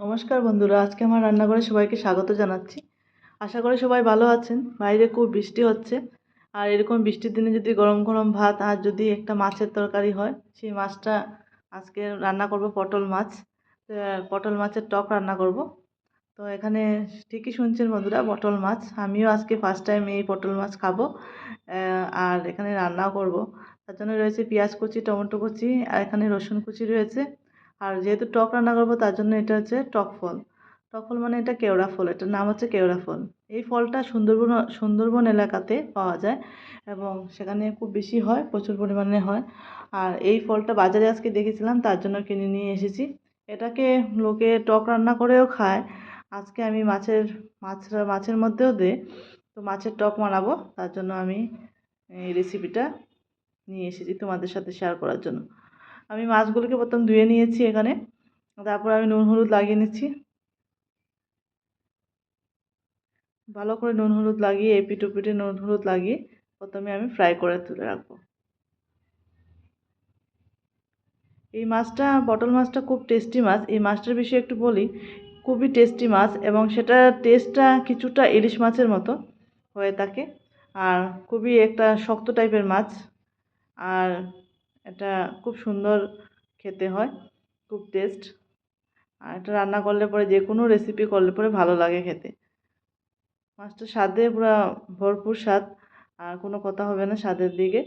নমস্কার বন্ধুরা, আজকে আমার রান্নাঘরে সবাইকে স্বাগত জানাচ্ছি। আশা করি সবাই ভালো আছেন। বাইরে খুব বৃষ্টি হচ্ছে। আর এরকম বৃষ্টির দিনে যদি গরম গরম ভাত আর যদি একটা মাছের তরকারি হয়, সেই মাছটা আজকে রান্না করব পটল মাছ। পটল মাছের টক রান্না করব। তো, এখানে ঠিকই শুনছেন বন্ধুরা, পটল মাছ। আমিও আজকে ফার্স্ট টাইম এই পটল মাছ খাব। আর এখানে রান্নাও করব। তার জন্য রয়েছে পেঁয়াজ কুচি, টমেটো কুচি, আর এখানে রসুন কুচি রয়েছে। আর যেহেতু টক রান্না করব, তার জন্য এটা হচ্ছে টক ফল। টক ফল মানে এটা কেওড়া ফল, এটার নাম হচ্ছে কেওড়া ফল। এই ফলটা সুন্দরবন সুন্দরবন এলাকাতে পাওয়া যায় এবং সেখানে খুব বেশি হয়, প্রচুর পরিমাণে হয়। আর এই ফলটা বাজারে আজকে দেখেছিলাম, তার জন্য কিনে নিয়ে এসেছি। এটাকে লোকে টক রান্না করেও খায়। আজকে আমি মাছের, মাছ, মাছের মধ্যেও দে, তো মাছের টক বানাবো। তার জন্য আমি এই রেসিপিটা নিয়ে এসেছি তোমাদের সাথে শেয়ার করার জন্য। আমি মাছগুলোকে প্রথম ধুয়ে নিয়েছি এখানে। তারপর আমি নুন, হলুদ লাগিয়ে নিচ্ছি। ভালো করে নুন, হলুদ লাগিয়ে এপিট ওপিটে নুন, হলুদ লাগিয়ে প্রথমে আমি ফ্রাই করে তুলে রাখব। এই মাছটা, পটল মাছটা খুব টেস্টি মাছ। এই মাছটার বিষয়ে একটু বলি, খুবই টেস্টি মাছ এবং সেটার টেস্টটা কিছুটা ইলিশ মাছের মতো হয়ে থাকে। আর খুবই একটা শক্ত টাইপের মাছ। আর এটা খুব সুন্দর খেতে হয়, খুব টেস্ট আর এটা রান্না করলে পরে যে কোনো রেসিপি করলে পরে ভালো লাগে খেতে। মাছটা স্বাদে পুরো ভরপুর স্বাদ, আর কোনো কথা হবে না স্বাদের দিকে।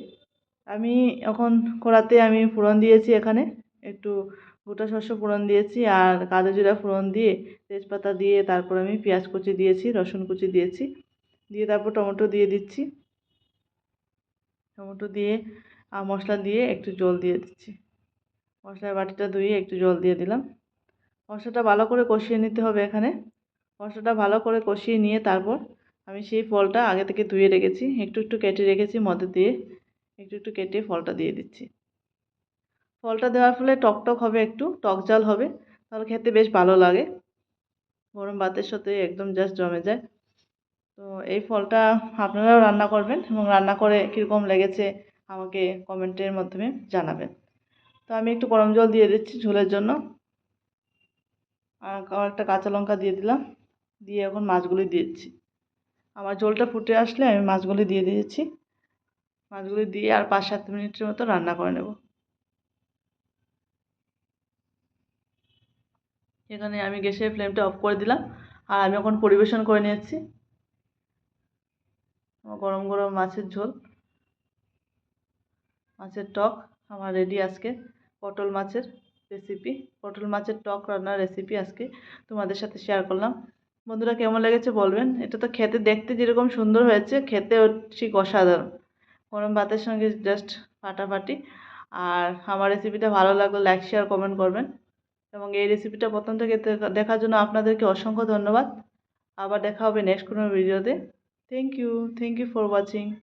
আমি এখন কড়াতে আমি ফোড়ন দিয়েছি এখানে, একটু গোটা শস্য ফোড়ন দিয়েছি, আর কালো জিরা ফোড়ন দিয়ে তেজপাতা দিয়ে তারপর আমি পেঁয়াজ কুচি দিয়েছি, রসুন কুচি দিয়েছি। দিয়ে তারপর টমেটো দিয়ে দিচ্ছি। টমেটো দিয়ে আর মশলা দিয়ে একটু জল দিয়ে দিচ্ছি। মশলার বাটিটা ধুয়ে একটু জল দিয়ে দিলাম। মশলাটা ভালো করে কষিয়ে নিতে হবে এখানে। মশলাটা ভালো করে কষিয়ে নিয়ে তারপর আমি সেই ফলটা আগে থেকে ধুয়ে রেখেছি। একটু একটু কেটে রেখেছি মধ্যে দিয়ে। একটু একটু কেটে ফলটা দিয়ে দিচ্ছি। ফলটা দেওয়ার ফলে টক টক হবে একটু, টক জাল হবে। তাহলে খেতে বেশ ভালো লাগে। গরম ভাতের সাথে একদম জাস্ট জমে যায়। তো এই ফলটা আপনারাও রান্না করবেন এবং রান্না করে কীরকম লেগেছে আমাকে কমেন্টের মাধ্যমে জানাবেন। তো আমি একটু গরম জল দিয়ে দিচ্ছি ঝোলের জন্য। আর একটা কাঁচা লঙ্কা দিয়ে দিলাম। দিয়ে এখন মাছগুলি দিচ্ছি। আমার ঝোলটা ফুটে আসলে আমি মাছগুলি দিয়ে দিয়েছি। মাছগুলি দিয়ে আর পাঁচ সাত মিনিটের মতো রান্না করে নেব। এখানে আমি গ্যাসের ফ্লেমটা অফ করে দিলাম। আর আমি এখন পরিবেশন করে নিয়েছি। গরম গরম মাছের ঝোল। মাছের টক। আমার রেডি আজকে পটল মাছের রেসিপি পটল মাছের টক রান্নার রেসিপি আজকে তোমাদের সাথে শেয়ার করলাম। বন্ধুরা, কেমন লেগেছে বলবেন? এটা তো খেতে দেখতে যেরকম সুন্দর হয়েছে খেতে ঠিক অসাধারণ। গরম ভাতের সঙ্গে জাস্ট ফাটাফাটি। আর আমার রেসিপিটা ভালো লাগলে লাইক শেয়ার কমেন্ট করবেন। এবং এই রেসিপিটা প্রথম থেকে দেখার জন্য আপনাদেরকে অসংখ্য ধন্যবাদ। আবার দেখা হবে নেক্সট কোনো ভিডিওতে thank you thank you for watching